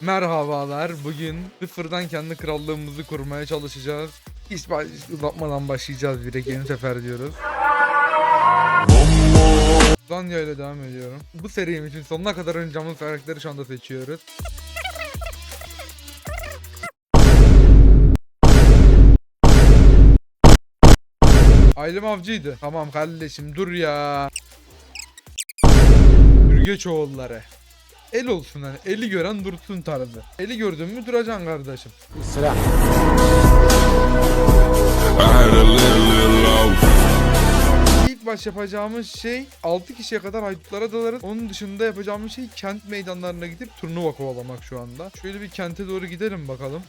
Merhabalar. Bugün sıfırdan kendi krallığımızı kurmaya çalışacağız. Hiç baş- uzatmadan başlayacağız direkt yeni sefer diyoruz. Zanya ile devam ediyorum. Bu serim için sonuna kadar oynayacağımız karakteri şu anda seçiyoruz. Ailem avcıydı. Tamam kardeşim dur ya. Ürgeçoğulları. El olsun hani. Eli gören dursun tarzı. Eli gördün mü duracaksın kardeşim. I had a little, little low. İlk baş yapacağımız şey 6 kişiye kadar haydutlara dalarız. Onun dışında yapacağımız şey kent meydanlarına gidip turnuva kovalamak şu anda. Şöyle bir kente doğru gidelim bakalım.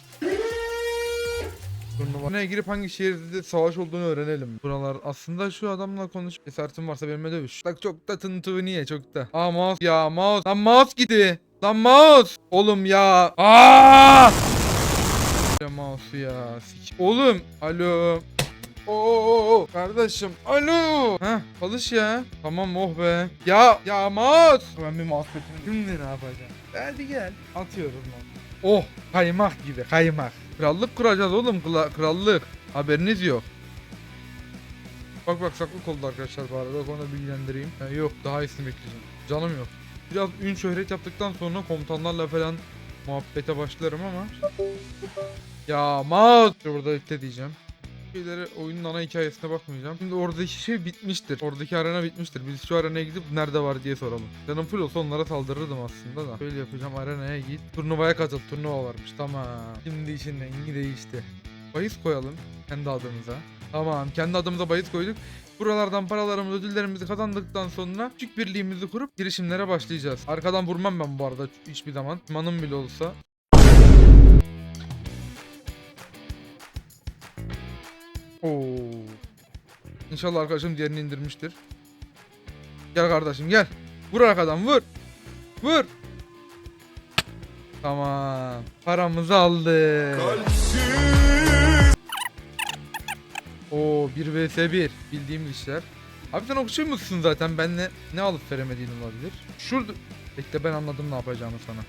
Turnuva. Ne girip hangi şehirde savaş olduğunu öğrenelim. Buralar aslında şu adamla konuş. Cesaretin varsa benimle dövüş. Bak çok da tıntığı niye çok da. Aa mouse ya mouse. Lan mouse gidi. Lan mouse. Oğlum ya. Aa! Mouse ya. Sik. Oğlum. Alo. Oo kardeşim. Alo. Heh çalış ya. Tamam oh be. Ya ya mouse. Ben bir mouse petini şimdi ne yapacağım? Hadi gel. Atıyorum mouse. Oh kaymak gibi kaymak. Krallık kuracağız oğlum krallık. Haberiniz yok. Bak bak saklı oldu arkadaşlar bu arada onu bilgilendireyim. Ha, yok daha iyisini bekleyeceğim. Canım yok. Biraz ün şöhret yaptıktan sonra komutanlarla falan muhabbete başlarım ama. Ya mouse. Burada ipte diyeceğim şeyleri oyunun ana hikayesine bakmayacağım. Şimdi oradaki şey bitmiştir. Oradaki arena bitmiştir. Biz şu arenaya gidip nerede var diye soralım. Canım full olsa onlara saldırırdım aslında da. Böyle yapacağım arenaya git. Turnuvaya katıl. Turnuva varmış. Tamam. Şimdi işin rengi değişti. Bahis koyalım. Kendi adımıza. Tamam. Kendi adımıza bahis koyduk. Buralardan paralarımızı, ödüllerimizi kazandıktan sonra küçük birliğimizi kurup girişimlere başlayacağız. Arkadan vurmam ben bu arada hiçbir zaman. Manım bile olsa. Oo. İnşallah arkadaşım diğerini indirmiştir. Gel kardeşim gel. Vur arkadan vur. Vur. Tamam. Paramızı aldık. Oo 1 vs 1. Bildiğimiz işler. Abi sen okçu musun zaten? Ben ne, ne alıp veremediğin olabilir. Şurada... Bekle ben anladım ne yapacağımı sana.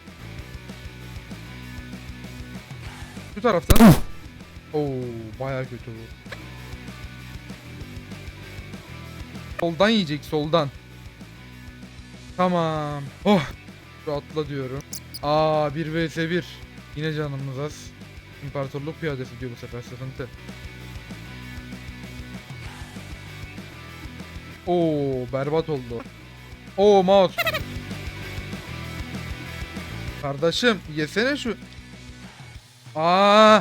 Şu taraftan. Oo bayağı kötü bu. Soldan yiyecek soldan. Tamam. Oh. Şu atla diyorum. Aa 1 vs 1. Yine canımız az. İmparatorluk piyadesi diyor bu sefer sıkıntı. Oo berbat oldu. Oo mouse. Kardeşim yesene şu. Aa.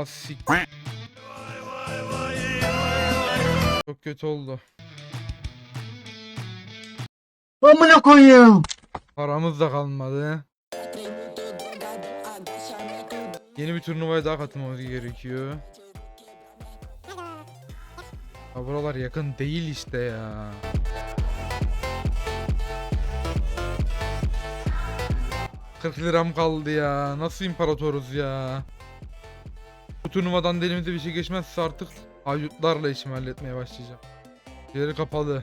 Ha sik. Çok kötü oldu. Amına koyayım. Paramız da kalmadı. Yeni bir turnuvaya daha katılmamız gerekiyor. Ya buralar yakın değil işte ya. ...40 liram kaldı ya. Nasıl imparatoruz ya. Turnuvadan da elimize bir şey geçmezse artık... ...haydutlarla işimi halletmeye başlayacağım. Yeri kapalı.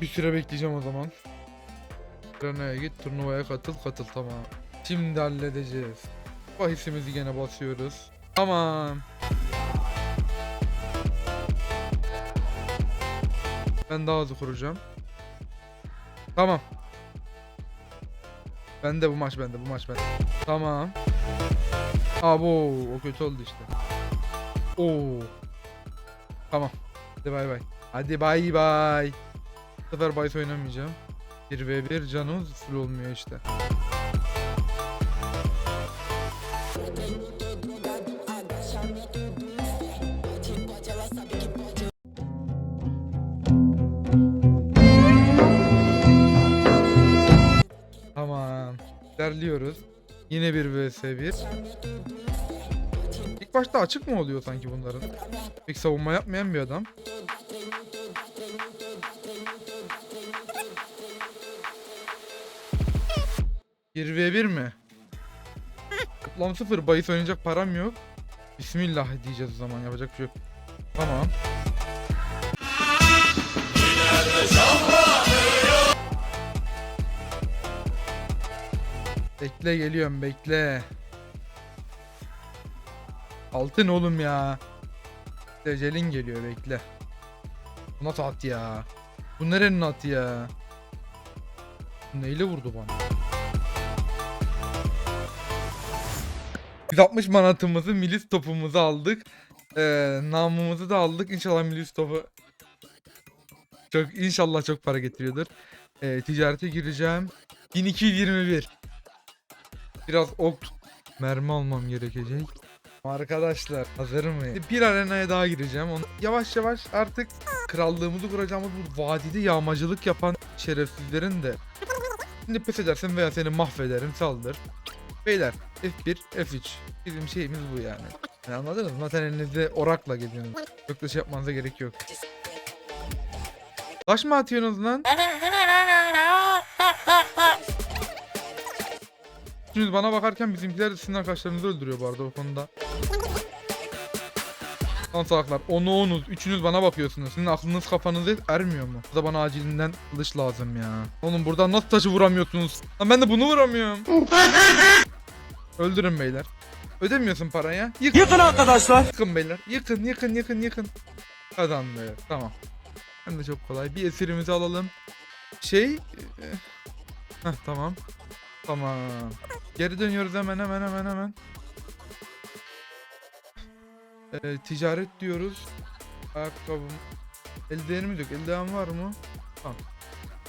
Bir süre bekleyeceğim o zaman. Arenaya git turnuvaya katıl katıl tamam. Şimdi halledeceğiz. Bahisimizi gene basıyoruz. Tamam. Ben daha hızlı kuracağım. Tamam. Ben de bu maç bende bu maç bende. Tamam. Abo o kötü oldu işte. Oo. Tamam. Hadi bay bay. Hadi bay bay. Bu sefer bahis oynamayacağım. 1v1 canımız full olmuyor işte. Tamam. İlerliyoruz. Yine bir vs 1. İlk başta açık mı oluyor sanki bunların? Pek savunma yapmayan bir adam. Bir v 1 mi? Toplam sıfır. Bahis oynayacak param yok. Bismillah diyeceğiz o zaman. Yapacak bir şey yok. Tamam. Bekle geliyorum bekle. Altın oğlum ya. Decelin geliyor bekle. Nasıl at ya? Bu nerenin atı ya? Neyle vurdu bana? 160 manatımızı milis topumuzu aldık. Ee, namımızı da aldık. İnşallah milis topu çok inşallah çok para getiriyordur. Ee, ticarete gireceğim. 1221. Biraz ok mermi almam gerekecek. Arkadaşlar hazır mı? Bir arenaya daha gireceğim. Onu yavaş yavaş artık krallığımızı kuracağımız bu vadide yağmacılık yapan şerefsizlerin de Şimdi pes edersin veya seni mahvederim saldır. Beyler F1, F3 bizim şeyimiz bu yani. yani anladınız mı? Zaten elinizde orakla geziyorsunuz. Çok da şey yapmanıza gerek yok. Taş mı atıyorsunuz lan? Şimdi bana bakarken bizimkiler de sizin arkadaşlarınızı öldürüyor bu arada o konuda. Lan salaklar. Onu onuz. Üçünüz bana bakıyorsunuz. Sizin aklınız kafanız ermiyor mu? Bu da bana acilinden kılıç lazım ya. Oğlum buradan nasıl taşı vuramıyorsunuz? Lan ben de bunu vuramıyorum. Öldürün beyler. Ödemiyorsun paraya. Yıkın. Yıkın arkadaşlar. Yıkın beyler. Yıkın yıkın yıkın yıkın. Kazandı. Tamam. Hem de çok kolay. Bir esirimizi alalım. Şey... e, Heh tamam. Tamam. Geri dönüyoruz hemen hemen hemen hemen. Ee, ticaret diyoruz. Ayakkabım. Eldivenimiz yok. Eldiven var mı? Tamam.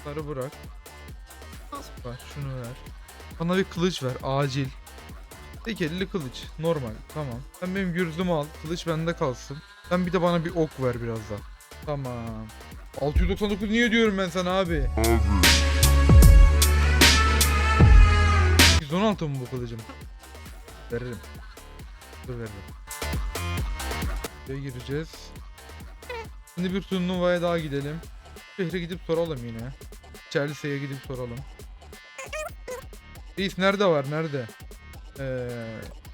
Bunları bırak. Bak şunu ver. Bana bir kılıç ver. Acil. Tek elli kılıç. Normal. Tamam. Sen benim gürzümü al. Kılıç bende kalsın. Sen bir de bana bir ok ver biraz daha. Tamam. 699 niye diyorum ben sana abi? 116 mı bu kılıcım? Veririm. Dur veririm. Şuraya gireceğiz. Şimdi bir turnuvaya daha gidelim. Şehre gidip soralım yine. Chelsea'ye gidip soralım. Reis nerede var nerede? Ee,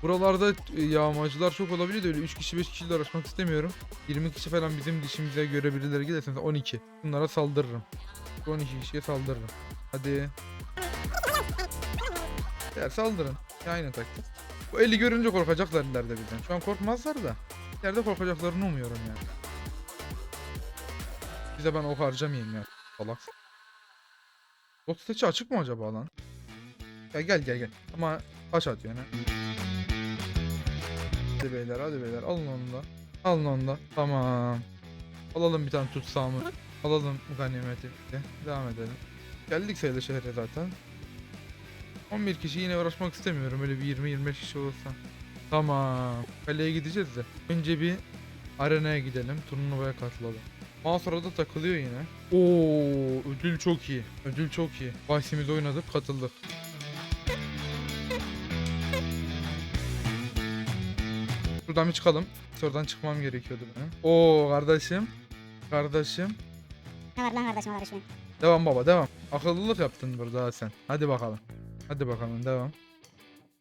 buralarda e, yağmacılar çok olabilir de öyle 3 kişi 5 kişiyle uğraşmak istemiyorum. 20 kişi falan bizim dişimize göre birileri mesela 12. Bunlara saldırırım. Bu 12 kişiye saldırırım. Hadi. Ya saldırın. Ya aynı taktik. Bu eli görünce korkacaklar ileride bizden. Şu an korkmazlar da. İleride korkacaklarını umuyorum yani. Bize ben ok harcamayayım ya. Salak. Bot seçi açık mı acaba lan? Ya gel gel gel. Ama taş atıyor ne? Hadi beyler hadi beyler alın onu da. Alın onu da. Tamam. Alalım bir tane tutsağımı. Alalım ganimeti. Devam edelim. Geldik sayılı şehre zaten. 11 kişi yine uğraşmak istemiyorum. Öyle bir 20-25 kişi olursa. Tamam. Kaleye gideceğiz de. Önce bir arenaya gidelim. Turnuvaya katılalım. Mouse orada takılıyor yine. Oo, ödül çok iyi. Ödül çok iyi. Bahsimizi oynadık, katıldık. Şuradan bir çıkalım. Oradan çıkmam gerekiyordu benim. Oo kardeşim. Kardeşim. Ne var lan kardeşim kardeşim? Devam baba devam. Akıllılık yaptın burada sen. Hadi bakalım. Hadi bakalım devam.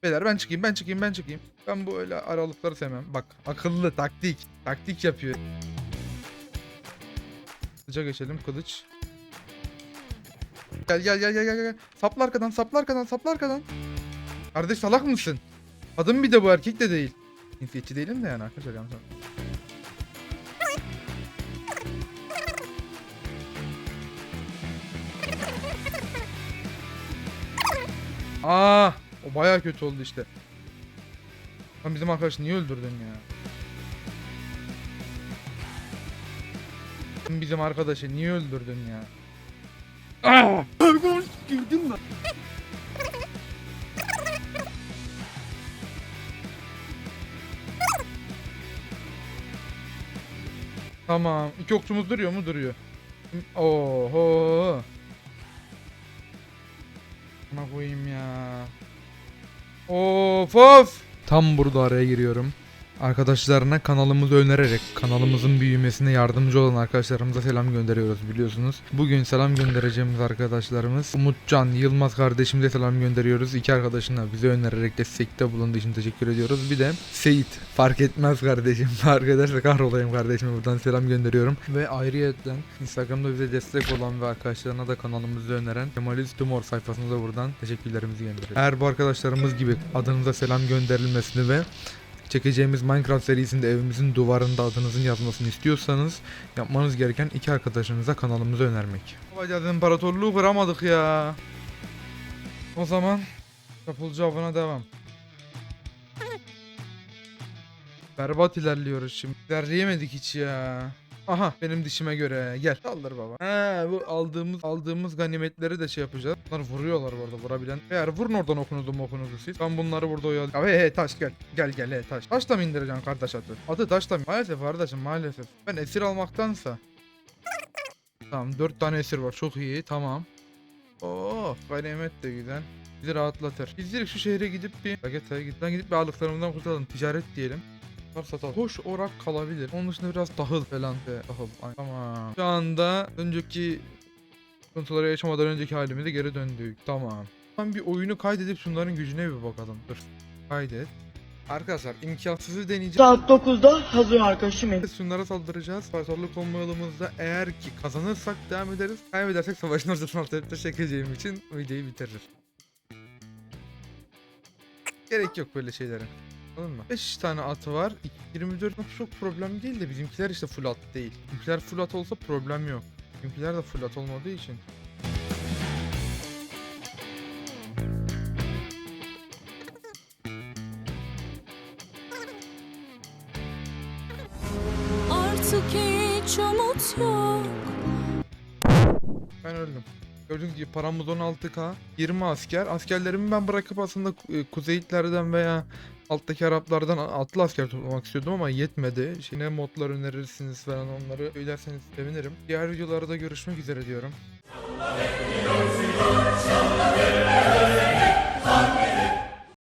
Beyler ben çıkayım ben çıkayım ben çıkayım. Ben bu öyle aralıkları sevmem. Bak akıllı taktik. Taktik yapıyor. Kılıca geçelim kılıç. Gel gel gel gel gel gel. Sapla arkadan sapla arkadan sapla arkadan. Kardeş salak mısın? Adım bir de bu erkek de değil. Cinsiyetçi değilim de yani arkadaşlar yanlış Aa, o baya kötü oldu işte. Lan bizim arkadaş niye öldürdün ya? Bizim arkadaşı niye öldürdün ya? Aa! Girdin mi? Tamam. İki okçumuz duruyor mu? Duruyor. Oho. Ama koyayım ya. Of of. Tam burada araya giriyorum. Arkadaşlarına kanalımızı önererek kanalımızın büyümesine yardımcı olan arkadaşlarımıza selam gönderiyoruz biliyorsunuz. Bugün selam göndereceğimiz arkadaşlarımız Umutcan Yılmaz kardeşimize selam gönderiyoruz. İki arkadaşına bize önererek destekte bulunduğu için teşekkür ediyoruz. Bir de Seyit fark etmez kardeşim. Fark ederse kahrolayım kardeşime buradan selam gönderiyorum. Ve ayrıyetten Instagram'da bize destek olan ve arkadaşlarına da kanalımızı öneren Kemalist Tumor sayfasına da buradan teşekkürlerimizi gönderiyoruz. Eğer bu arkadaşlarımız gibi adınıza selam gönderilmesini ve çekeceğimiz Minecraft serisinde evimizin duvarında adınızın yazmasını istiyorsanız yapmanız gereken iki arkadaşınıza kanalımızı önermek. Babacığım imparatorluğu kıramadık ya. O zaman Çapulcu avına devam. Berbat ilerliyoruz şimdi. İlerleyemedik hiç ya. Aha benim dişime göre gel. Saldır baba. He bu aldığımız aldığımız ganimetleri de şey yapacağız. Bunlar vuruyorlar bu arada vurabilen. Eğer vurun oradan okunuzu okunuzu siz. Ben bunları burada oyalayayım. Ya hey hey taş gel. Gel gel hey taş. Taş da mı indireceksin kardeş atı? Atı taş da mı? Maalesef kardeşim maalesef. Ben esir almaktansa. Tamam dört tane esir var çok iyi tamam. Oo ganimet de güzel. Bizi rahatlatır. Biz direkt şu şehre gidip bir Bageta'ya ben gidip bir ağırlıklarımızdan kurtulalım. Ticaret diyelim. Var satalım. Hoş orak kalabilir. Onun dışında biraz tahıl falan. Ve tahıl. Ay, Tamam. Şu anda önceki sıkıntıları yaşamadan önceki halimize geri döndük. Tamam. Ben bir oyunu kaydedip şunların gücüne bir bakalım. Dur. Kaydet. Arkadaşlar imkansızı deneyeceğiz. Saat 9'da hazır arkadaşım benim. Şunlara saldıracağız. İmparatorluk olma yolumuzda eğer ki kazanırsak devam ederiz. Kaybedersek savaşın ortasına altı çekeceğim için videoyu bitirir. Gerek yok böyle şeylere. Anladın mı? 5 tane atı var. 24 çok problem değil de bizimkiler işte full at değil. Bizimkiler full at olsa problem yok. Bizimkiler de full at olmadığı için. Artık hiç umut yok Ben öldüm. Gördüğünüz gibi paramız 16k. 20 asker. Askerlerimi ben bırakıp aslında e, Kuzeyitlerden veya alttaki Araplardan atlı asker toplamak istiyordum ama yetmedi. Şimdi ne modlar önerirsiniz falan onları söylerseniz sevinirim. Diğer videolarda görüşmek üzere diyorum.